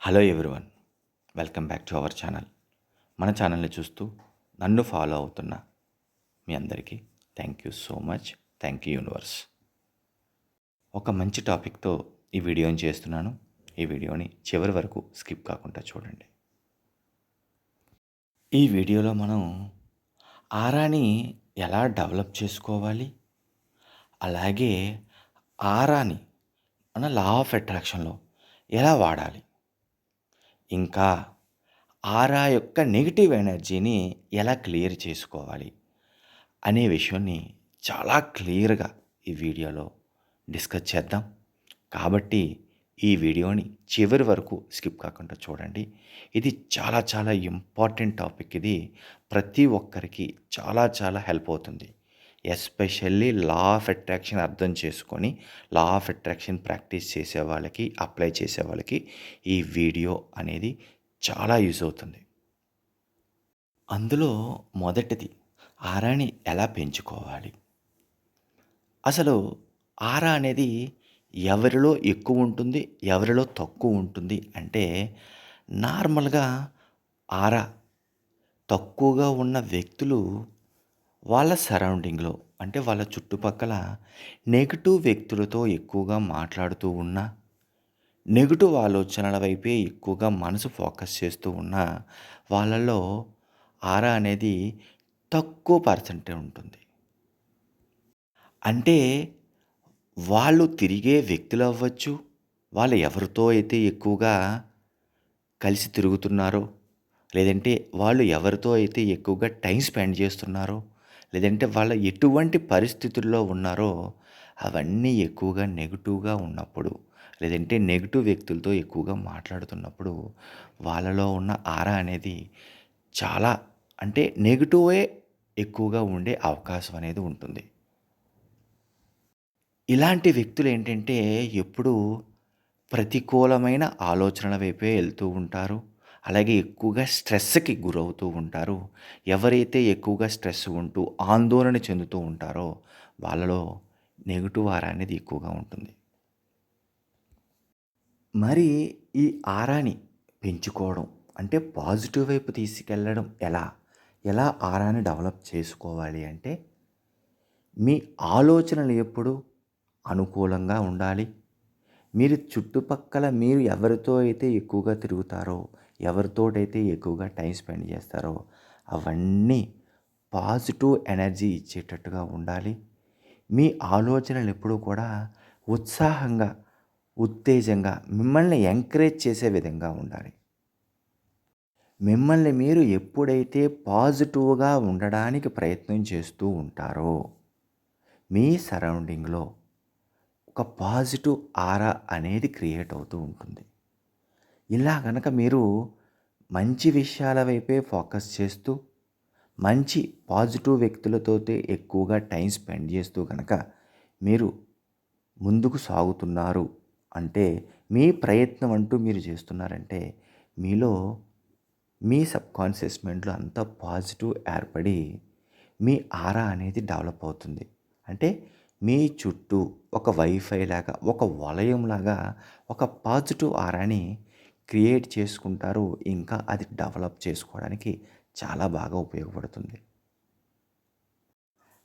Hello everyone welcome back to our channel మన ఛానల్ని చూస్తూ నన్ను ఫాలో అవుతున్న మీ అందరికీ thank you so much thank you universe ఒక మంచి టాపిక్తో ఈ వీడియోని చేస్తున్నాను. ఈ వీడియోని చివరి వరకు స్కిప్ కాకుండా చూడండి. ఈ వీడియోలో మనం ఆరాని ఎలా డెవలప్ చేసుకోవాలి? అలాగే ఆరాని మన లా ఆఫ్ అట్రాక్షన్లో ఎలా వాడాలి? ఇంకా ఆరా యొక్క నెగిటివ్ ఎనర్జీని ఎలా క్లియర్ చేసుకోవాలి అనే విషయాన్ని చాలా క్లియర్గా ఈ వీడియోలో డిస్కస్ చేద్దాం. కాబట్టి ఈ వీడియోని చివరి వరకు స్కిప్ కాకుండా చూడండి. ఇది చాలా చాలా ఇంపార్టెంట్ టాపిక్ ఇది. ప్రతి ఒక్కరికి చాలా చాలా హెల్ప్ అవుతుంది. ఎస్పెషల్లీ లా ఆఫ్ అట్రాక్షన్ అర్థం చేసుకొని లా ఆఫ్ అట్రాక్షన్ ప్రాక్టీస్ చేసే వాళ్ళకి అప్లై చేసే వాళ్ళకి ఈ వీడియో అనేది చాలా యూజ్ అవుతుంది. అందులో మొదటిది ఆరాని ఎలా పెంచుకోవాలి? అసలు ఆరా అనేది ఎవరిలో ఎక్కువ ఉంటుంది ఎవరిలో తక్కువ ఉంటుంది అంటే నార్మల్గా ఆరా తక్కువగా ఉన్న వ్యక్తులు వాళ్ళ సరౌండింగ్లో అంటే వాళ్ళ చుట్టుపక్కల నెగిటివ్ వ్యక్తులతో ఎక్కువగా మాట్లాడుతూ ఉన్నా నెగిటివ్ ఆలోచనల వైపే ఎక్కువగా మనసు ఫోకస్ చేస్తూ ఉన్న వాళ్ళలో ఆరా అనేది తక్కువ పర్సెంటే ఉంటుంది. అంటే వాళ్ళు తిరిగే వ్యక్తులు అవ్వచ్చు వాళ్ళు ఎవరితో అయితే ఎక్కువగా కలిసి తిరుగుతున్నారో లేదంటే వాళ్ళు ఎవరితో అయితే ఎక్కువగా టైం స్పెండ్ చేస్తున్నారో లేదంటే వాళ్ళ ఎటువంటి పరిస్థితుల్లో ఉన్నారో అవన్నీ ఎక్కువగా నెగిటివ్గా ఉన్నప్పుడు లేదంటే నెగిటివ్ వ్యక్తులతో ఎక్కువగా మాట్లాడుతున్నప్పుడు వాళ్ళలో ఉన్న ఆరా అనేది చాలా అంటే నెగిటివే ఎక్కువగా ఉండే అవకాశం అనేది ఉంటుంది. ఇలాంటి వ్యక్తులు ఏంటంటే ఎప్పుడూ ప్రతికూలమైన ఆలోచనల వైపే వెళ్తూ ఉంటారు. అలాగే ఎక్కువగా స్ట్రెస్కి గురవుతూ ఉంటారు. ఎవరైతే ఎక్కువగా స్ట్రెస్ ఉంటూ ఆందోళన చెందుతూ ఉంటారో వాళ్ళలో నెగిటివ్ ఆరా అనేది ఎక్కువగా ఉంటుంది. మరి ఈ ఆరాని పెంచుకోవడం అంటే పాజిటివ్ వైపు తీసుకెళ్ళడం ఎలా? ఎలా ఆరాని డెవలప్ చేసుకోవాలి అంటే మీ ఆలోచనలు ఎప్పుడు అనుకూలంగా ఉండాలి. మీరు చుట్టుపక్కల మీరు ఎవరితో అయితే ఎక్కువగా తిరుగుతారో ఎవరితోటైతే ఎక్కువగా టైం స్పెండ్ చేస్తారో అవన్నీ పాజిటివ్ ఎనర్జీ ఇచ్చేటట్టుగా ఉండాలి. మీ ఆలోచనలు ఎప్పుడూ కూడా ఉత్సాహంగా ఉత్తేజంగా మిమ్మల్ని ఎంకరేజ్ చేసే విధంగా ఉండాలి. మిమ్మల్ని మీరు ఎప్పుడైతే పాజిటివ్గా ఉండడానికి ప్రయత్నం చేస్తూ ఉంటారో మీ సరౌండింగ్లో ఒక పాజిటివ్ ఆరా అనేది క్రియేట్ అవుతూ ఉంటుంది. ఇలా కనుక మీరు మంచి విషయాల వైపే ఫోకస్ చేస్తూ మంచి పాజిటివ్ వ్యక్తులతో ఎక్కువగా టైం స్పెండ్ చేస్తూ కనుక మీరు ముందుకు సాగుతున్నారు అంటే మీ ప్రయత్నం అంటూ మీరు చేస్తున్నారంటే మీలో మీ సబ్ మైండ్లో అంతా పాజిటివ్ ఏర్పడి మీ ఆరా అనేది డెవలప్ అవుతుంది. అంటే మీ చుట్టూ ఒక వైఫై లాగా ఒక వలయం లాగా ఒక పాజిటివ్ ఆరాని క్రియేట్ చేసుకుంటారు. ఇంకా అది డెవలప్ చేసుకోవడానికి చాలా బాగా ఉపయోగపడుతుంది.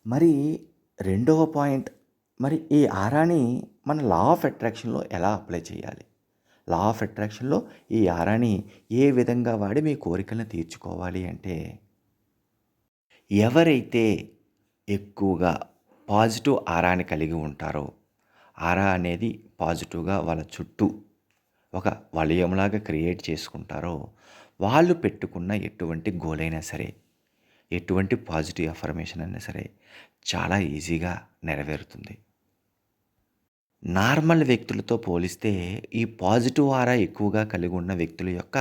మరి రెండవ పాయింట్ మరి ఈ ఆరాని మన లా ఆఫ్ అట్రాక్షన్లో ఎలా అప్లై చేయాలి? లా ఆఫ్ అట్రాక్షన్లో ఈ ఆరాని ఏ విధంగా వాడి మీ కోరికలను తీర్చుకోవాలి అంటే ఎవరైతే ఎక్కువగా పాజిటివ్ ఆరాని కలిగి ఉంటారో ఆరా అనేది పాజిటివ్గా వాళ్ళ చుట్టూ ఒక వలయంలాగా క్రియేట్ చేసుకుంటారో వాళ్ళు పెట్టుకున్న ఎటువంటి గోల్ అయినా సరే ఎటువంటి పాజిటివ్ అఫర్మేషన్ అయినా సరే చాలా ఈజీగా నెరవేరుతుంది. నార్మల్ వ్యక్తులతో పోలిస్తే ఈ పాజిటివ్ ఆరా ఎక్కువగా కలిగి ఉన్న వ్యక్తుల యొక్క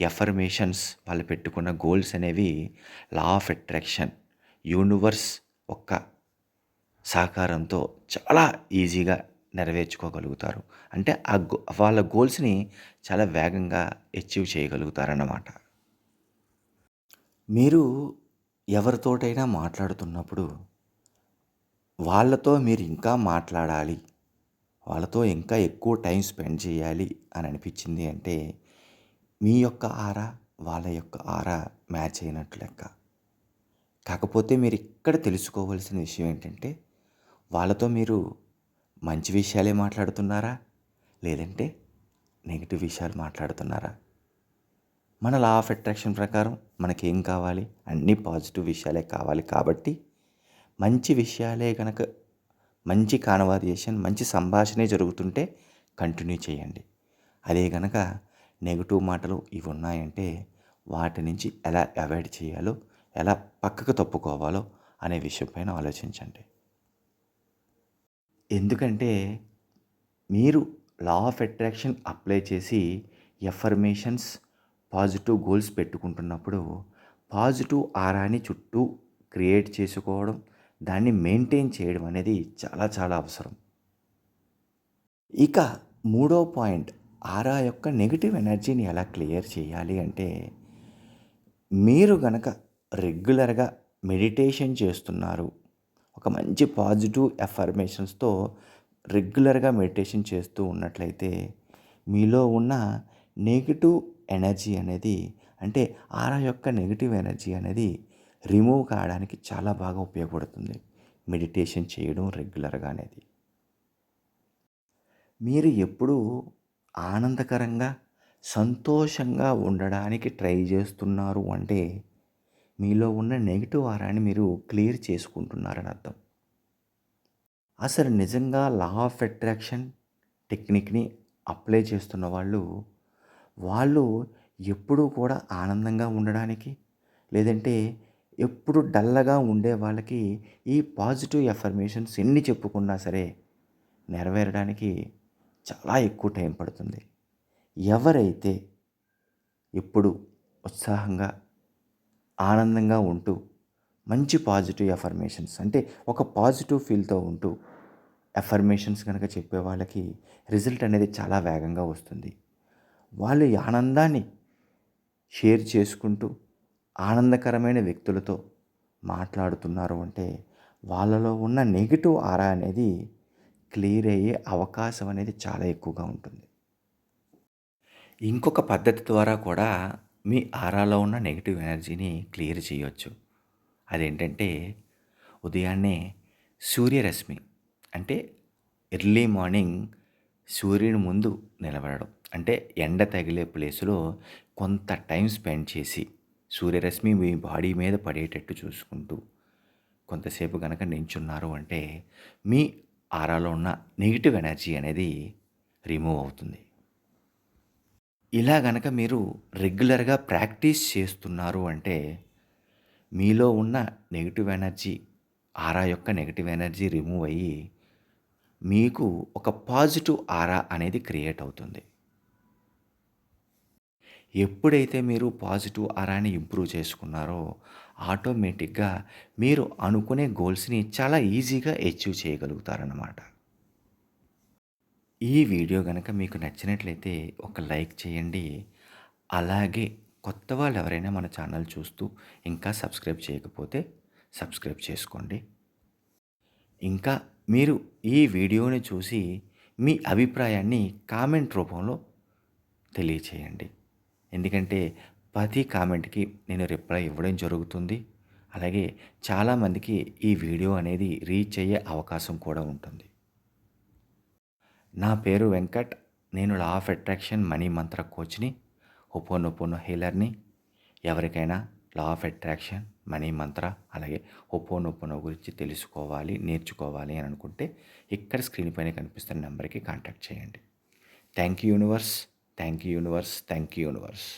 ఎఫర్మేషన్స్ వాళ్ళు పెట్టుకున్న గోల్స్ అనేవి లా ఆఫ్ అట్రాక్షన్ యూనివర్స్ ఒక్క సహకారంతో చాలా ఈజీగా నెరవేర్చుకోగలుగుతారు. అంటే ఆ గో వాళ్ళ గోల్స్ని చాలా వేగంగా అచీవ్ చేయగలుగుతారన్నమాట. మీరు ఎవరితోటైనా మాట్లాడుతున్నప్పుడు వాళ్ళతో మీరు ఇంకా మాట్లాడాలి వాళ్ళతో ఇంకా ఎక్కువ టైం స్పెండ్ చేయాలి అని అనిపించింది అంటే మీ యొక్క ఆరా వాళ్ళ యొక్క ఆరా మ్యాచ్ అయినట్లు లెక్క. కాకపోతే మీరు ఇక్కడ తెలుసుకోవాల్సిన విషయం ఏంటంటే వాళ్ళతో మీరు మంచి విషయాలే మాట్లాడుతున్నారా? లేదంటే నెగిటివ్ విషయాలు మాట్లాడుతున్నారా? మన లా ఆఫ్ అట్రాక్షన్ ప్రకారం మనకేం కావాలి? అన్నీ పాజిటివ్ విషయాలే కావాలి కాబట్టి మంచి విషయాలే కనుక మంచి కాన్వర్జేషన్ మంచి సంభాషణే జరుగుతుంటే కంటిన్యూ చేయండి. అదే కనుక నెగిటివ్ మాటలు ఇవి ఉన్నాయంటే వాటి నుంచి ఎలా అవాయిడ్ చేయాలో ఎలా పక్కకు తప్పుకోవాలో అనే విషయం పైన ఆలోచించండి. ఎందుకంటే మీరు లా ఆఫ్ అట్రాక్షన్ అప్లై చేసి ఎఫర్మేషన్స్ పాజిటివ్ గోల్స్ పెట్టుకుంటున్నప్పుడు పాజిటివ్ ఆరాని చుట్టూ క్రియేట్ చేసుకోవడం దాన్ని మెయింటైన్ చేయడం అనేది చాలా చాలా అవసరం. ఇక మూడో పాయింట్ ఆరా యొక్క నెగిటివ్ ఎనర్జీని ఎలా క్లియర్ చేయాలి అంటే మీరు గనక రెగ్యులర్గా మెడిటేషన్ చేస్తున్నారు ఒక మంచి పాజిటివ్ ఎఫర్మేషన్స్తో రెగ్యులర్గా మెడిటేషన్ చేస్తూ ఉన్నట్లయితే మీలో ఉన్న నెగిటివ్ ఎనర్జీ అనేది అంటే ఆరా యొక్క నెగిటివ్ ఎనర్జీ అనేది రిమూవ్ కావడానికి చాలా బాగా ఉపయోగపడుతుంది మెడిటేషన్ చేయడం రెగ్యులర్గా అనేది. మీరు ఎప్పుడూ ఆనందకరంగా సంతోషంగా ఉండడానికి ట్రై చేస్తున్నారు అంటే మీలో ఉన్న నెగిటివ్ ఆరాన్ని మీరు క్లియర్ చేసుకుంటున్నారని అర్థం. అసలు నిజంగా లా ఆఫ్ అట్రాక్షన్ టెక్నిక్ని అప్లై చేస్తున్న వాళ్ళు వాళ్ళు ఎప్పుడూ కూడా ఆనందంగా ఉండడానికి లేదంటే ఎప్పుడు డల్లగా ఉండే వాళ్ళకి ఈ పాజిటివ్ ఎఫర్మేషన్స్ ఎన్ని చెప్పుకున్నా సరే నెరవేరడానికి చాలా ఎక్కువ టైం పడుతుంది. ఎవరైతే ఎప్పుడు ఉత్సాహంగా ఆనందంగా ఉంటూ మంచి పాజిటివ్ ఎఫర్మేషన్స్ అంటే ఒక పాజిటివ్ ఫీల్తో ఉంటూ ఎఫర్మేషన్స్ కనుక చెప్పే వాళ్ళకి రిజల్ట్ అనేది చాలా వేగంగా వస్తుంది. వాళ్ళు ఈ ఆనందాన్ని షేర్ చేసుకుంటూ ఆనందకరమైన వ్యక్తులతో మాట్లాడుతున్నారు అంటే వాళ్ళలో ఉన్న నెగిటివ్ ఆరా అనేది క్లియర్ అయ్యే అవకాశం అనేది చాలా ఎక్కువగా ఉంటుంది. ఇంకొక పద్ధతి ద్వారా కూడా మీ ఆరాలో ఉన్న నెగిటివ్ ఎనర్జీని క్లియర్ చేయొచ్చు. అదేంటంటే ఉదయాన్నే సూర్యరశ్మి అంటే ఎర్లీ మార్నింగ్ సూర్యుని ముందు నిలబడడం అంటే ఎండ తగిలే ప్లేస్లో కొంత టైం స్పెండ్ చేసి సూర్యరశ్మి మీ బాడీ మీద పడేటట్టు చూసుకుంటూ కొంతసేపు కనుక నించున్నారు అంటే మీ ఆరాలో ఉన్న నెగిటివ్ ఎనర్జీ అనేది రిమూవ్ అవుతుంది. ఇలా గనక మీరు రెగ్యులర్గా ప్రాక్టీస్ చేస్తున్నారు అంటే మీలో ఉన్న నెగిటివ్ ఎనర్జీ ఆరా యొక్క నెగిటివ్ ఎనర్జీ రిమూవ్ అయ్యి మీకు ఒక పాజిటివ్ ఆరా అనేది క్రియేట్ అవుతుంది. ఎప్పుడైతే మీరు పాజిటివ్ ఆరాని ఇంప్రూవ్ చేసుకున్నారో ఆటోమేటిక్గా మీరు అనుకునే గోల్స్ని చాలా ఈజీగా అచీవ్ చేయగలుగుతారన్నమాట. ఈ వీడియో కనుక మీకు నచ్చినట్లయితే ఒక లైక్ చేయండి. అలాగే కొత్త వాళ్ళు ఎవరైనా మన ఛానల్ చూస్తూ ఇంకా సబ్స్క్రైబ్ చేయకపోతే సబ్స్క్రైబ్ చేసుకోండి. ఇంకా మీరు ఈ వీడియోని చూసి మీ అభిప్రాయాన్ని కామెంట్ రూపంలో తెలియచేయండి. ఎందుకంటే ప్రతి కామెంట్కి నేను రిప్లై ఇవ్వడం జరుగుతుంది. అలాగే చాలామందికి ఈ వీడియో అనేది రీచ్ అయ్యే అవకాశం కూడా ఉంటుంది. నా పేరు వెంకట్. నేను లా of attraction money Mantra కోచ్ని ho'oponopono హీలర్ని. ఎవరికైనా లా ఆఫ్ అట్రాక్షన్ మనీ మంత్ర అలాగే హోపోనోపోనో గురించి తెలుసుకోవాలి నేర్చుకోవాలి అని అనుకుంటే ఇక్కడ స్క్రీన్ పైన కనిపిస్తున్న నెంబర్కి కాంటాక్ట్ చేయండి. Thank you universe thank you universe thank you universe.